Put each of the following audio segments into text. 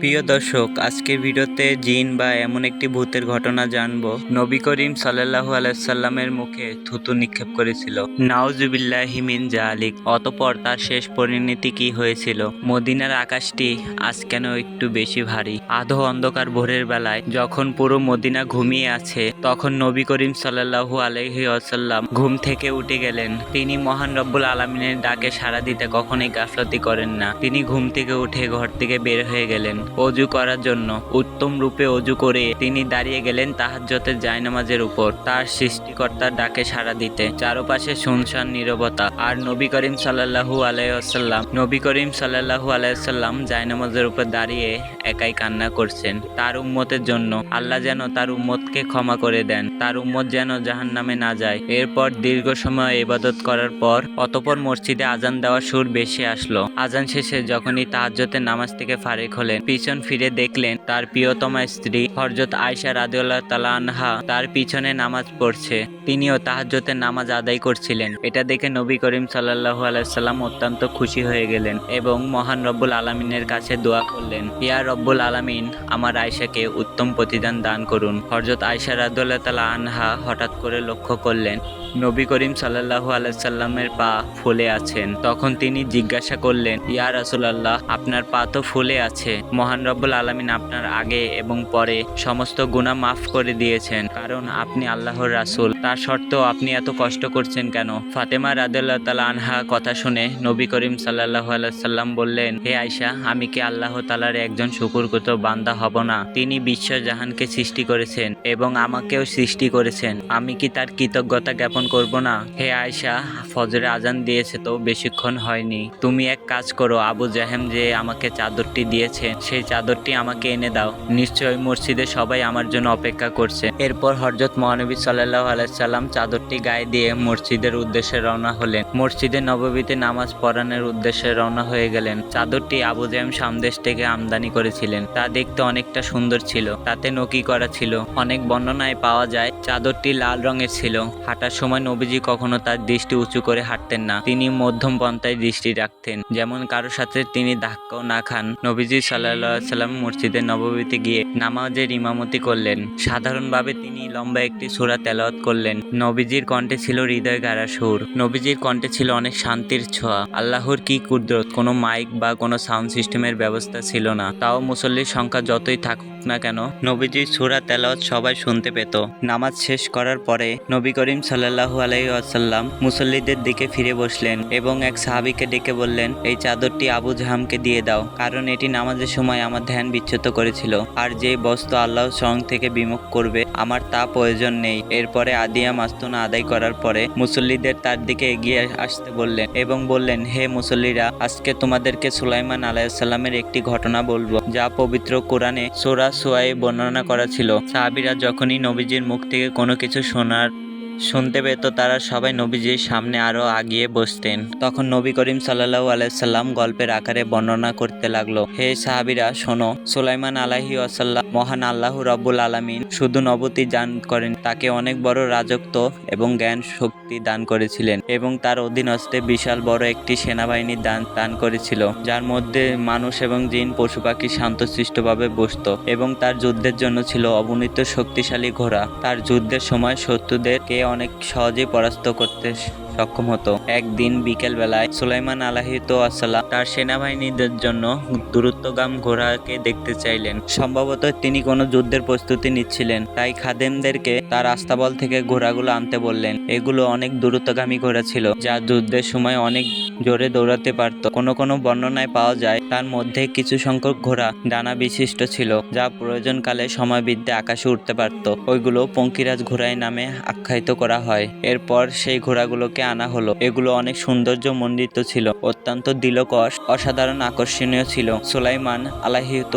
প্রিয় দর্শক, আজকের ভিডিওতে জিন বা এমন একটি ভূতের ঘটনা জানব। নবী করিম সাল্লাল্লাহু আলাইসাল্লামের মুখে থুতু নিক্ষেপ করেছিল। নাউজুবিল্লাহি মিন জালিক, অতপর তার শেষ পরিণতি কি হয়েছিল? মদিনার আকাশটি আজ কেন একটু বেশি ভারী? আধো অন্ধকার ভোরের বেলায় যখন পুরো মদিনা ঘুমিয়ে আছে, তখন নবী করিম সাল্লাল্লাহু আলাইহি আসাল্লাম ঘুম থেকে উঠে গেলেন। তিনি মহান রব্বুল আলমিনের ডাকে সাড়া দিতে কখনোই গাফলতি করেন না। তিনি ঘুম থেকে উঠে ঘর থেকে বের হয়ে গেলেন। অজু করার জন্য। উত্তম রূপে অজু করে তিনি দাঁড়িয়ে গেলেন তাহাজ্জতের জায়নামাজের উপর। তার সৃষ্টিকর্তার ডাকে সাড়া দিতে। চারপাশে শুনশান, নীরবতা। আর নবী করিম সাল্লাল্লাহু আলাইসাল্লাম নবী করিম সাল্লাল্লাহু আলাইসাল্লাম জায়নামাজের উপর দাঁড়িয়ে একাই কান্না করছেন। তার উম্মতের জন্য আল্লাহ যেন তার উম্মতকে ক্ষমা করে দেন। তার উম্মত যেন জাহান নামে না যায়। এরপর দীর্ঘ সময় ইবাদত করার পর অতপর মসজিদে আজান দেওয়ার সুর বেশি আসলো। আজান শেষে যখনই তাহাজ্জতের নামাজ থেকে ফারেক হলেন পিছন ফিরে দেখলেন তার প্রিয়তমা স্ত্রী হরজত আয়সা রাদিউল্লাহ তার পিছনে নামাজ পড়ছে। তিনিও তাহাজ্জতের নামাজ আদায় করছিলেন। এটা দেখে নবী করিম সাল্লাল্লাহু আলাইসাল্লাম অত্যন্ত খুশি হয়ে গেলেন এবং মহান রব্বুল আলমিনের কাছে দোয়া করলেন, ইয়া রব্বুল আলামিন, আমার আয়সাকে উত্তম প্রতিদান দান করুন। হরজত আয়সা রাদুল্লাহ তালা আনহা হঠাৎ করে লক্ষ্য করলেন, নবী করিম সাল্লাল্লাহু আলাইসাল্লামের পা ফুলে আছেন। তখন তিনি জিজ্ঞাসা করলেন, ইয়া রাসুলাল্লাহ, আপনার পা তো ফুলে আছে। মহান রব্বুল আলমিন আপনার আগে এবং পরে সমস্ত গুণা মাফ করে দিয়েছেন। কারণ আপনি আল্লাহর রাসূল। তার সত্ত্বেও আপনি এত কষ্ট করছেন কেন? ফাতেমা রাদিয়াল্লাহু তাআলা আনহা কথা শুনে নবী করিম সাল্লাল্লাহু আলাইহি সাল্লাম বললেন, হে আয়সা আমি কি আল্লাহ তালার একজন শুকুরকৃত বান্দা হব না? তিনি বিশ্ব জাহানকে সৃষ্টি করেছেন এবং আমাকেও সৃষ্টি করেছেন। আমি কি তার কৃতজ্ঞতা জ্ঞাপন করব না? হে আয়সা ফজরে আজান দিয়েছে তো বেশিক্ষণ হয়নি। তুমি এক কাজ করো, আবু জাহেম যে আমাকে চাদরটি দিয়েছে, সেই চাদরটি আমাকে এনে দাও। নিশ্চয়ই মসজিদে সবাই আমার জন্য অপেক্ষা করছে। এরপর হরজত মহানবী সাল্লাহ আলাইসাল্লাম চাদরটি গায়ে দিয়ে মসজিদের উদ্দেশ্যে রওনা হলেন। মসজিদে নববীতে নামাজ পড়ানোর উদ্দেশ্যে রওনা হয়ে গেলেন। চাদরটি আবু জাহেম সামদেশ থেকে আমদানি করেছিলেন। তা দেখতে অনেকটা সুন্দর ছিল, তাতে নকি করা ছিল। অনেক বর্ণনায় পাওয়া যায়, চাদরটি লাল রঙের ছিল। হাঁটার সময় নবীজি কখনো তার দৃষ্টি উঁচু করে হাঁটতেন না। তিনি মধ্যম পন্থায় দৃষ্টি রাখতেন। যেমন কারোর সাথে তিনি ধাক্কাও না খান। নবীজি সাল্লাহ সাল্লাম মসজিদে নববীতে গিয়ে নামাজের ইমামতি করলেন। সাধারণভাবে তিনি লম্বা একটি সুরা তেলাওয়াত করলেন। নবীজির কণ্ঠে ছিল হৃদয় গাড়া সুর। নবীজির কণ্ঠে ছিল অনেক শান্তির ছোঁয়া। আল্লাহর কি কুদরত? কোনো মাইক বা কোনো সাউন্ড সিস্টেমের ব্যবস্থা ছিল না। তাও মুসল্লির সংখ্যা যতই থাকুক না কেন, নবীজির সুরা তেলাওয়াত সবাই শুনতে পেত। নামাজ শেষ করার পরে নবী করিম সাল্লাল্লাহু আলাইহি আসাল্লাম মুসল্লিদের দিকে ফিরে বসলেন এবং এক সাহাবীকে ডেকে বললেন, এই চাদরটি আবু জাহামকে দিয়ে দাও, কারণ এটি নামাজের সময় আমার ধ্যান বিচ্যুত করেছিল। আর যে বস্তু আল্লাহ স্বয়ং থেকে বিমুখ করবে, আমার তা প্রয়োজন নেই। এরপরে আদিয়া মাস্তুনা আদায় করার পরে মুসল্লিদের তার দিকে এগিয়ে আসতে বললেন এবং বললেন, হে মুসল্লিরা, আজকে তোমাদেরকে সুলাইমান আলাইসাল্লামের একটি ঘটনা বলব, যা পবিত্র কোরআনে সোরা সোয়াই বর্ণনা করা ছিল। সাহাবিরা যখনই নবীজির মুখ থেকে কোনো কিছু শোনার শুনতে পেত তারা সবাই নবীজির সামনে আরও আগিয়ে বসতেন। তখন নবী করিম সাল্লাল্লাহু আলাইসাল্লাম গল্পের আকারে বর্ণনা করতে লাগল, হে সাহাবিরা, শোনো, সুলাইমান আলাহি আসাল্লাম মহান আল্লাহ রব্বুল আলামিন শুধু নবতি দান করেন, তাকে অনেক বড় রাজত্ব এবং জ্ঞান শক্তি দান করেছিলেন এবং তার অধীনস্থে বিশাল বড় একটি সেনাবাহিনী দান দান করেছিল, যার মধ্যে মানুষ এবং জিন পশু পাখি শান্তশিষ্টভাবে বসত এবং তার যুদ্ধের জন্য ছিল অবনীত শক্তিশালী ঘোড়া। তার যুদ্ধের সময় শত্রুদেরকে অনেক সহজেই পরাস্ত করতে সক্ষম হতো। একদিন বিকেল বেলায় সুলাইমান আলাহিত আসসালাম তার সেনাবাহিনীদের জন্য দূরত্বগাম ঘোড়াকে দেখতে চাইলেন। সম্ভবত তিনি কোনো যুদ্ধের প্রস্তুতি নিচ্ছিলেন। তাই খাদেমদেরকে তার আস্তাবল থেকে ঘোড়াগুলো আনতে বললেন। এগুলো অনেক দূরত্বগামী ঘোড়া ছিল, যা যুদ্ধের সময় অনেক জোরে দৌড়াতে পারত। কোনো কোনো বর্ণনায় পাওয়া যায় তার মধ্যে কিছু সংখ্যক ঘোড়া ডানা বিশিষ্ট ছিল, যা প্রয়োজনকালে সময়বৃদ্ধে আকাশে উঠতে পারত। ওইগুলো পঙ্কিরাজ ঘোড়ায় নামে আখ্যায়িত করা হয়। এরপর সেই ঘোড়াগুলোকে আনা হলো। এগুলো অনেক সৌন্দর্য মণ্ডিত ছিল, অত্যন্ত দিলকশ অসাধারণ আকর্ষণীয় ছিল। সুলাইমান আলাহিত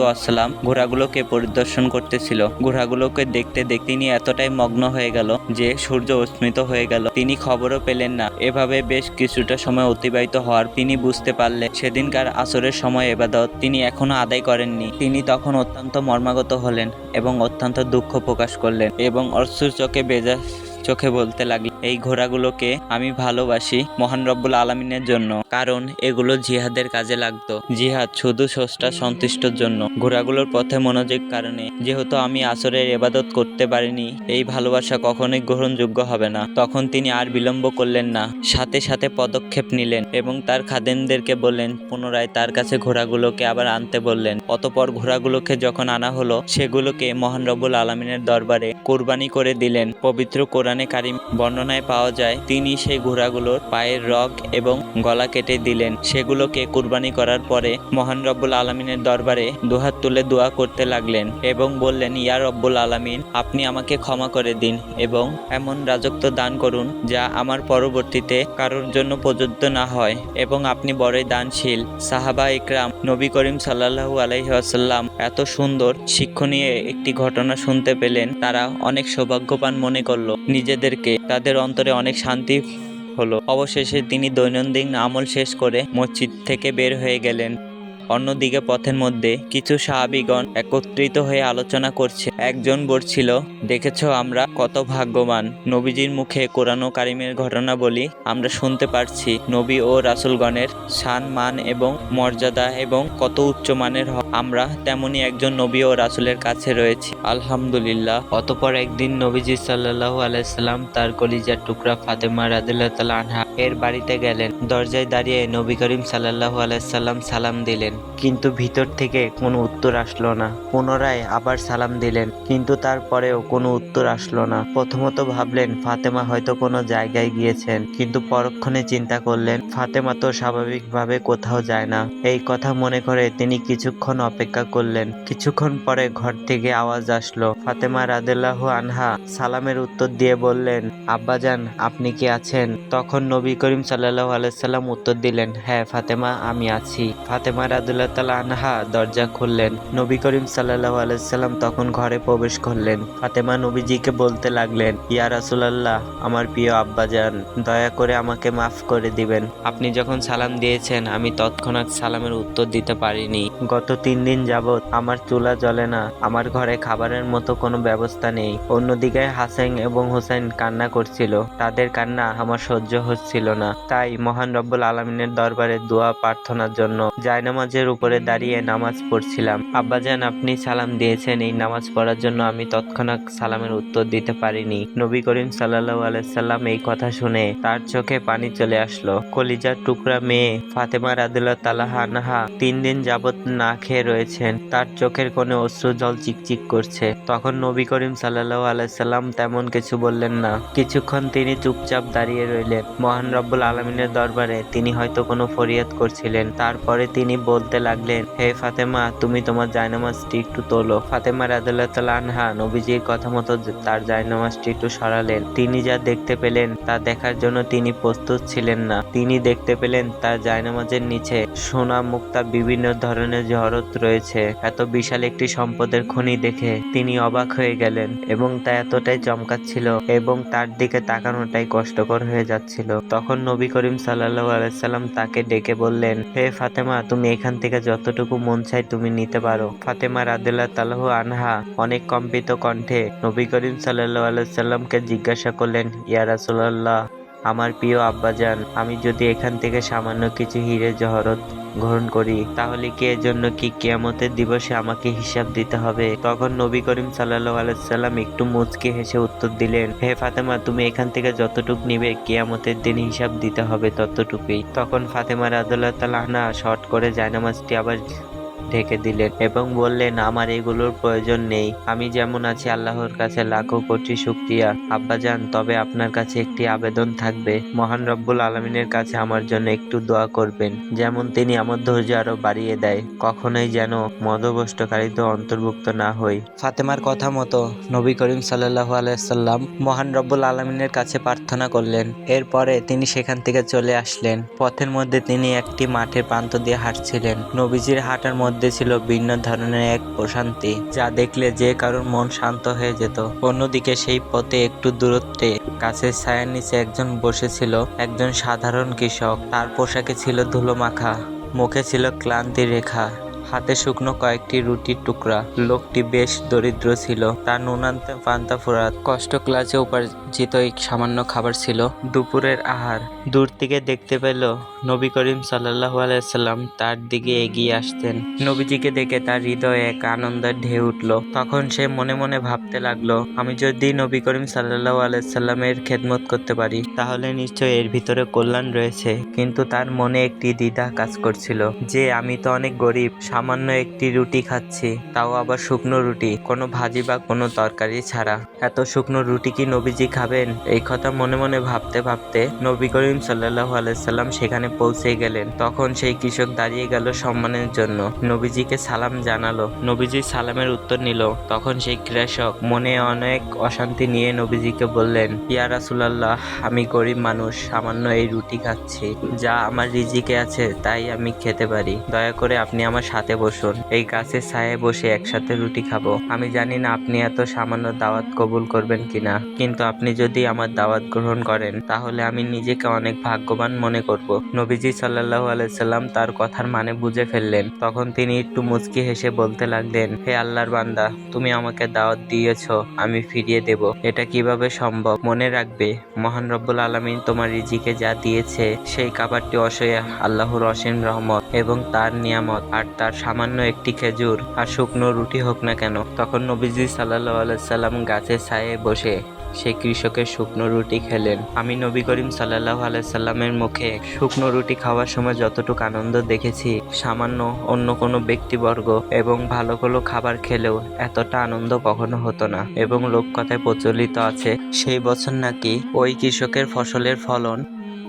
ঘোড়াগুলোকে পরিদর্শন করতেছিল। ঘোড়াগুলোকে দেখতে দেখতে তিনি এতটাই মগ্ন হয়ে গেল যে সূর্য অস্মিত হয়ে গেল। তিনি খবরও পেলেন না। এভাবে বেশ কিছুটা সময় অতিবাহিত হওয়ার তিনি বুঝতে পারলেন, সেদিনকার আসরের সময় এবাদত তিনি এখনও আদায় করেননি। তিনি তখন অত্যন্ত মর্মাগত হলেন এবং অত্যন্ত দুঃখ প্রকাশ করলেন এবং অশ্রুর চোখে বেজা চোখে বলতে লাগলেন এই ঘোড়াগুলোকে আমি ভালোবাসি মহান রব্বুল আলমিনের জন্য, কারণ এগুলো জিহাদের কাজে লাগতো। জিহাদ শুধু স্রষ্টা সন্তুষ্টর জন্য। ঘোড়াগুলোর পথে মনোযোগ কারণে, যেহেতু আমি আসরের এবাদত করতে পারিনি, এই ভালোবাসা কখনোই গ্রহণযোগ্য হবে না। তখন তিনি আর বিলম্ব করলেন না। সাথে সাথে পদক্ষেপ নিলেন এবং তার খাদেমদেরকে বললেন, পুনরায় তার কাছে ঘোড়াগুলোকে আবার আনতে বললেন। অতপর ঘোড়াগুলোকে যখন আনা হলো, সেগুলোকে মহান রব্বুল আলমিনের দরবারে কোরবানি করে দিলেন। পবিত্র কোরআনে কারিম বর্ণনায় পাওয়া যায়, তিনি সেই ঘোড়াগুলোর পায়ের রগ এবং গলা কেটে দিলেন। সেগুলোকে কুরবানি করার পরে মহান রব্বুল আলমিনের দরবারে দুহাত তুলে দোয়া করতে লাগলেন এবং বললেন, ইয়া রব্বুল আলমিন, আপনি আমাকে ক্ষমা করে দিন এবং এমন রাজত্ব দান করুন যা আমার পরবর্তীতে কারোর জন্য প্রযোজ্য না হয় এবং আপনি বড়ই দানশীল। সাহাবা ইকরাম নবী করিম সাল্লাহু আলহিহাসাল্লাম এত সুন্দর, শিক্ষণীয় একটি ঘটনা শুনতে পেলেন। তারা অনেক সৌভাগ্যবান মনে করল। নিজেদেরকে তাদের অন্তরে অনেক শান্তি হলো। অবশেষে তিনি দৈনন্দিন আমল শেষ করে মসজিদ থেকে বের হয়ে গেলেন। অন্যদিকে পথের মধ্যে কিছু সাহাবিগণ একত্রিত হয়ে আলোচনা করছে। একজন বলছিল, দেখেছ আমরা কত ভাগ্যবান। নবীজির মুখে কোরআন কারিমের ঘটনা বলি, আমরা শুনতে পারছি নবী ও রাসুলগণের শান, মান এবং মর্যাদা এবং কত উচ্চ মানের আমরা তেমনি একজন নবী ও রাসুলের কাছে রয়েছি। আলহামদুলিল্লাহ। অতপর একদিন নবীজি সাল্লাহ আলাইসাল্লাম তার কলিজার টুকরা ফাতেমা রাদিল্লাহ তালা আনহা এর বাড়িতে গেলেন। দরজায় দাঁড়িয়ে নবী করিম সাল্লাহ আলাইসাল্লাম সালাম দিলেন। কিন্তু ভিতর থেকে কোনো উত্তর আসলো না। পুনরায় আবার সালাম দিলেন। কিন্তু তারপরেও কোনো উত্তর আসলো না। প্রথমত ভাবলেন, ফাতেমা হয়তো কোনো জায়গায় গিয়েছেন। কিন্তু পরক্ষণে চিন্তা করলেন, ফাতেমা তো স্বাভাবিকভাবে কোথাও যায় না। এই কথা মনে করে তিনি কিছুক্ষণ অপেক্ষা করলেন। কিছুক্ষণ পরে ঘর থেকে আওয়াজ আসলো। ফাতেমা রাদেল্লাহ আনহা সালামের উত্তর দিয়ে বললেন, আব্বাজান, আপনি কি আছেন? তখন নবী করিম সাল্লাহ আলাইসাল্লাম উত্তর দিলেন হ্যাঁ ফাতেমা, আমি আছি। ফাতেমা রাদুল্লাহ তালা আনহা দরজা খুললেন। নবী করিম সাল্লাহ আলাইসাল্লাম তখন ঘরে প্রবেশ করলেন। ফাতেমা নবীজিকে বলতে লাগলেন, ইয়া রাসুলাল্লাহ, আমার প্রিয় আব্বাজান, দয়া করে আমাকে মাফ করে দিবেন। আপনি যখন সালাম দিয়েছেন, আমি তৎক্ষণাৎ সালামের উত্তর দিতে পারিনি। গত তিন দিন যাবৎ আমার চুলা জ্বলে না, আমার ঘরে খাবারের মতো কোনো ব্যবস্থা নেই। অন্যদিকে হাসেন এবং হোসেন কান্না করছিল। তাদের কান্না আমার সহ্য হচ্ছিল না। তাই মহান রব্বুল আলমিনের দরবারে দোয়া প্রার্থনার জন্য জায়নামাজের উপরে দাঁড়িয়ে নামাজ পড়ছিলাম। আব্বাজান আপনি সালাম দিয়েছেন। এই নামাজ পড়ার জন্য আমি তৎক্ষণাৎ সালামের উত্তর দিতে পারিনি। নবী করিম সাল্লাহ আলাইসাল্লাম এই কথা শুনে তার চোখে পানি চলে আসলো। কলিজার টুকরা মেয়ে ফাতেমা রাদুল্লাহ তালাহ আনহা তিন দিন যাবৎ না খেয়ে রয়েছেন। তার চোখের কোণে অশ্রু জল চিকচিক করছে। তখন নবী করিম সাল্লাহ আলাইসাল্লাম তেমন কিছু বললেন না। কিছুক্ষণ তিনি চুপচাপ দাঁড়িয়ে রইলেন। মহান রব্বুল আলমিনের দরবারে তিনি হয়তো কোনো ফরিয়াদ করছিলেন। তারপরে তিনি বলতে লাগলেন, হে ফাতেমা, তুমি তোমার জায়নামাজটি একটু তোলো। ফাতেমা রাদুল্লাহ তালা আনহা নবীজির কথা মতো তার জায়নামাজটি একটু সরালেন। তিনি যা দেখতে পেলেন, তা দেখার জন্য তিনি প্রস্তুত ছিলেন না। তিনি দেখতে পেলেন, তার জায়নামাজের নিচে সোনা মুক্তা বিভিন্ন ধরনের জহরত রয়েছে। এত বিশাল একটি সম্পদের খনি দেখে তিনি অবাক হয়ে গেলেন এবং তা এতটাই চমকাচ্ছিল এবং তার দিকে তাকানোটাই কষ্টকর হয়ে যাচ্ছিল। তখন নবী করিম সাল্লাহ আলাইসাল্লাম তাকে ডেকে বললেন, হে ফাতেমা, তুমি এখান থেকে যতটুকু মন চাই তুমি নিতে পারো। ফাতেমা রাদুল্লাহ তালাহ আনহা অনেক কম্পিত কণ্ঠে নবী করিম সাল্লাহ আলাইসাল্লামকে জিজ্ঞাসা করলেন, ইয়া রাসুলাল্লাহ আমার প্রিয় আব্বাজান, আমি যদি এখান থেকে সামান্য কিছু হিরে জহরত গ্রহণ করি, তাহলে কি এর জন্য কি কেয়ামতের দিবসে আমাকে হিসাব দিতে হবে? তখন নবী করিম সাল্লাহ আলাইসাল্লাম একটু মুচকি হেসে উত্তর দিলেন, হে ফাতেমা, তুমি এখান থেকে যতটুক নিবে কেয়ামতের দিন হিসাব দিতে হবে ততটুকুই। তখন ফাতেমা রাদুল্লাহ তালাহনা শর্ট করে জায়নামাজটি আবার ঢেকে দিলেন এবং বললেন, আমার এগুলোর প্রয়োজন নেই। আমি যেমন আছি আল্লাহর কাছে লাখো কোটি শুক্রিয়া। আব্বাজান, তবে আপনার কাছে একটি আবেদন থাকবে। মহান রব্বুল আলমিনের কাছে আমার জন্য একটু দোয়া করবেন, যেমন তিনি আমার ধৈর্য আরও বাড়িয়ে দেয়। কখনোই যেন মদভষ্টকারীতে অন্তর্ভুক্ত না হই। ফাতেমার কথা মতো নবী করিম সাল্লাহ আলাইসাল্লাম মহান রব্বুল আলমিনের কাছে প্রার্থনা করলেন। এরপরে তিনি সেখান থেকে চলে আসলেন। পথের মধ্যে তিনি একটি মাঠের প্রান্ত দিয়ে হাঁটছিলেন। নবীজির হাঁটার মধ্যে ছিল ভিন্ন ধরনের এক প্রশান্তি, যা দেখলে যে কারোর মন শান্ত হয়ে যেত। অন্যদিকে সেই পথে একটু দূরত্বে গাছের ছায়ার নিচে একজন বসেছিল, একজন সাধারণ কৃষক। তার পোশাকে ছিল ধুলো মাখা মুখে ছিল ক্লান্তি রেখা। হাতে শুকনো কয়েকটি রুটির টুকরা। লোকটি বেশ দরিদ্র ছিল। তার নুনান্তে পান্তা ফুরাত কষ্ট ক্লাসে উপার্জিত সামান্য খাবার ছিল দুপুরের আহার। দূর থেকে দেখতে পেল, নবী করিম সাল্লাহ আলাইসাল্লাম তার দিকে এগিয়ে আসতেন। নবীজিকে দেখে তার হৃদয়ে এক আনন্দের ঢেউ উঠল। তখন সে মনে মনে ভাবতে লাগল, আমি যদি নবী করিম সাল্লাহ আলাইসাল্লামের খেদমত করতে পারি, তাহলে নিশ্চয় এর ভিতরে কল্যাণ রয়েছে। কিন্তু তার মনে একটি দ্বিধা কাজ করছিল, যে আমি তো অনেক গরিব সামান্য একটি রুটি খাচ্ছি, তাও আবার শুকনো রুটি, কোনো ভাজি বা কোনো তরকারি ছাড়া। এত শুকনো রুটি কি নবীজি খাবেন? এই কথা মনে মনে ভাবতে ভাবতে নবী করিম সাল্লাহ আলাইসাল্লাম সেখানে পৌঁছে গেলেন। তখন সেই কৃষক দাঁড়িয়ে গেল সম্মানের জন্য। নবীজিকে সালাম জানালো। নবীজি সালামের উত্তর নিল। তখন সেই কৃষক মনে অনেক অশান্তি নিয়ে নবীজিকে বললেন, ইয়া রাসুলাল্লাহ, আমি গরিব মানুষ, সামান্য এই রুটি খাচ্ছি। যা আমার রিজিকে আছে, তাই আমি খেতে পারি। দয়া করে আপনি আমার সাথে বসুন। এই গাছের ছায়ে বসে একসাথে রুটি খাব। আমি জানি না আপনি এত সামান্য দাওয়াত কবুল করবেন কিনা। কিন্তু আপনি যদি আমার দাওয়াত গ্রহণ করেন, তাহলে আমি নিজেকে অনেক ভাগ্যবান মনে করব। নবীজি সাল্লাহ আলাইসাল্লাম তার কথার মানে বুঝে ফেললেন। তখন তিনি একটু মুচকি হেসে বলতে লাগলেন, হে আল্লাহর বান্দা, তুমি আমাকে দাওয়াত দিয়েছ, আমি ফিরিয়ে দেব। এটা কীভাবে সম্ভব? মনে রাখবে, মহান রব্বুল আলমিন তোমার রিজিকে যা দিয়েছে, সেই খাবারটি অসয়া আল্লাহর অসীম রহমত এবং তার নিয়ামত আর তার সামান্য একটি খেজুর আর শুকনো রুটি হোক না কেন, তখন নবীজি সাল্লাহ আলাইসাল্লাম গাছের ছায়ে বসে সেই কৃষকের শুকনো রুটি খেলেন। আমি নবী করিম সাল্লাহ আলাইসাল্লামের মুখে শুকনো রুটি খাওয়ার সময় যতটুকু আনন্দ দেখেছি, সামান্য অন্য কোনো ব্যক্তিবর্গ এবং ভালো কোনো খাবার খেলেও এতটা আনন্দ কখনো হতো না এবং লোককথায় প্রচলিত আছে, সেই বছর নাকি ওই কৃষকের ফসলের ফলন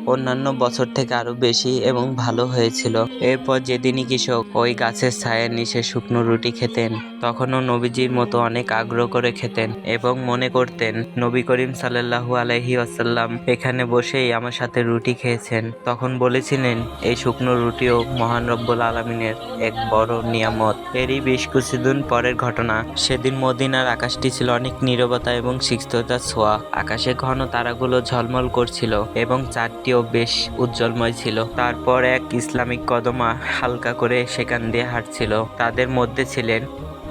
অন্যান্য বছর থেকে আরও বেশি এবং ভালো হয়েছিল। এরপর যেদিনই কৃষক ওই গাছের ছায়ের নিচে শুকনো রুটি খেতেন, তখনও নবীজির মতো অনেক আগ্রহ করে খেতেন এবং মনে করতেন, নবী করিম সাল্লাল্লাহু আলাইহি আসাল্লাম এখানে বসেই আমার সাথে রুটি খেয়েছেন। তখন বলেছিলেন, এই শুকনো রুটিও মহান রব্বুল আলমিনের এক বড় নিয়ামত। এরই বেশ কিছুদিন পরের ঘটনা। সেদিন মদিনার আকাশটি ছিল অনেক নীরবতা এবং সিক্ততার ছোঁয়া। আকাশে ঘন তারাগুলো ঝলমল করছিল এবং চারটিও বেশ উজ্জ্বলময় ছিল। তারপর এক ইসলামিক কদমা হালকা করে সেখান দিয়ে হাঁটছিল। তাদের মধ্যে ছিলেন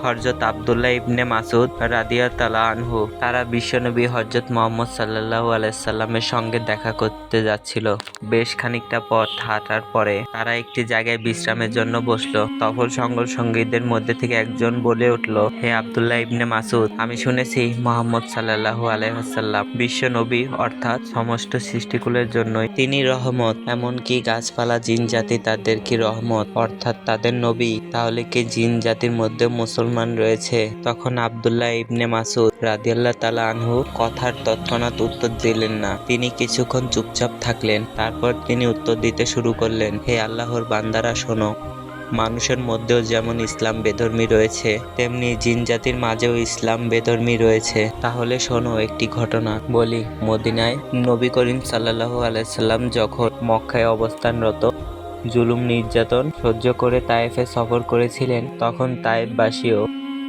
হরজত আবদুল্লাহ ইবনে মাসুদ রাদিয়া তালা আনহু তারা বিশ্বনবী হরজত মোহাম্মদ সাল্লাহ আলাইসাল্লামের সঙ্গে দেখা করতে যাচ্ছিল। বেশ খানিকটা পথ হাঁটার পরে তারা একটি জায়গায় বিশ্রামের জন্য বসল। তখন সঙ্গল সঙ্গীদের মধ্যে থেকে একজন বলে উঠল, হে আবদুল্লাহ ইবনে মাসুদ আমি শুনেছি মোহাম্মদ সাল্লাহ আলাইসাল্লাম বিশ্ব নবী অর্থাৎ সমস্ত সৃষ্টিকুলের জন্যই তিনি রহমত, এমনকি গাছপালা, জিন জাতি তাদের কি রহমত? অর্থাৎ তাদের নবী, তাহলে কি জিন জাতির মধ্যে মুসলমান রয়েছে। তখন আবদুল্লাহ ইবনে মাসুদ রাদিয়াল্লাহ তালা আনহু কথার তৎক্ষণাৎ উত্তর দিলেন না। তিনি কিছুক্ষণ চুপচাপ থাকলেন, তারপর তিনি উত্তর দিতে শুরু করলেন, হে আল্লাহর বান্দারা, শোনো, মানুষের মধ্যেও যেমন ইসলাম বেধর্মী রয়েছে, তেমনি জিন জাতির মাঝেও ইসলাম বেধর্মী রয়েছে। তাহলে শোনো একটি ঘটনা, বলি, মদিনায় নবী করিম সাল্লাহ আলাইসাল্লাম যখন মক্কায় অবস্থানরত জুলুম নির্যাতন সহ্য করে তায়েফে সফর করেছিলেন তখন তায়েফবাসীও।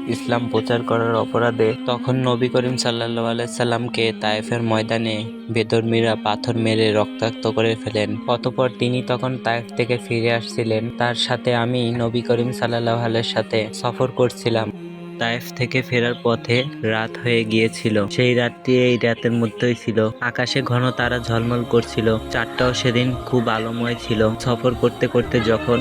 ইসলাম প্রচার করার অপরাধে তখন নবী করিম সাল্লাহ আলাইসাল্লামকে তায়েফের ময়দানে বেদর্মীরা পাথর মেরে রক্তাক্ত করে ফেলেন। অতপর তিনি তখন তায়েফ থেকে ফিরে আসছিলেন। তার সাথে আমি নবী করিম সাল্লাহ আলের সাথে সফর করছিলাম। তায়েফ থেকে ফেরার পথে রাত হয়ে গিয়েছিল। সেই রাতটি এই রাতের মধ্যেই ছিল। আকাশে ঘন তারা ঝলমল করছিল। চারটাও সেদিন খুব আলোময় ছিল। সফর করতে করতে যখন